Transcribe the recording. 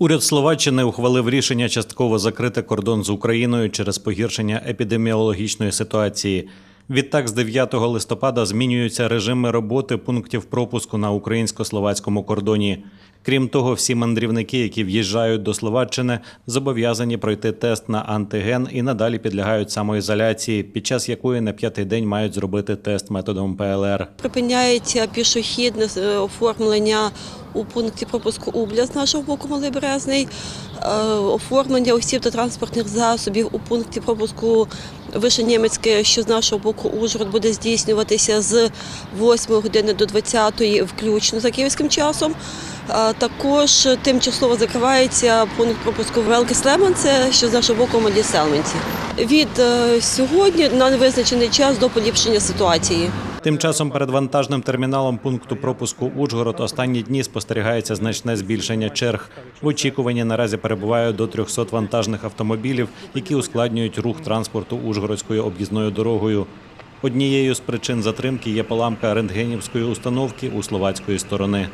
Уряд Словаччини ухвалив рішення частково закрити кордон з Україною через погіршення епідеміологічної ситуації. Відтак, з 9 листопада змінюються режими роботи пунктів пропуску на українсько-словацькому кордоні. Крім того, всі мандрівники, які в'їжджають до Словаччини, зобов'язані пройти тест на антиген і надалі підлягають самоізоляції, під час якої на п'ятий день мають зробити тест методом ПЛР. Припиняється пішохідне е, оформлення у пункті пропуску Убля з нашого боку Малий Березний, е, оформлення осіб та транспортних засобів у пункті пропуску Вишенємецьке, що з нашого боку Ужгород буде здійснюватися з 8 години до 20 включно за київським часом. Е, Також тимчасово закривається пункт пропуску Велике Слеманце, що з нашого боку Малі Селменці. Від е, сьогодні на невизначений час до поліпшення ситуації. Тим часом перед вантажним терміналом пункту пропуску Ужгород останні дні спостерігається значне збільшення черг. В очікуванні наразі перебуває до 300 вантажних автомобілів, які ускладнюють рух транспорту Ужгородською об'їзною дорогою. Однією з причин затримки є поламка рентгенівської установки у словацької сторони.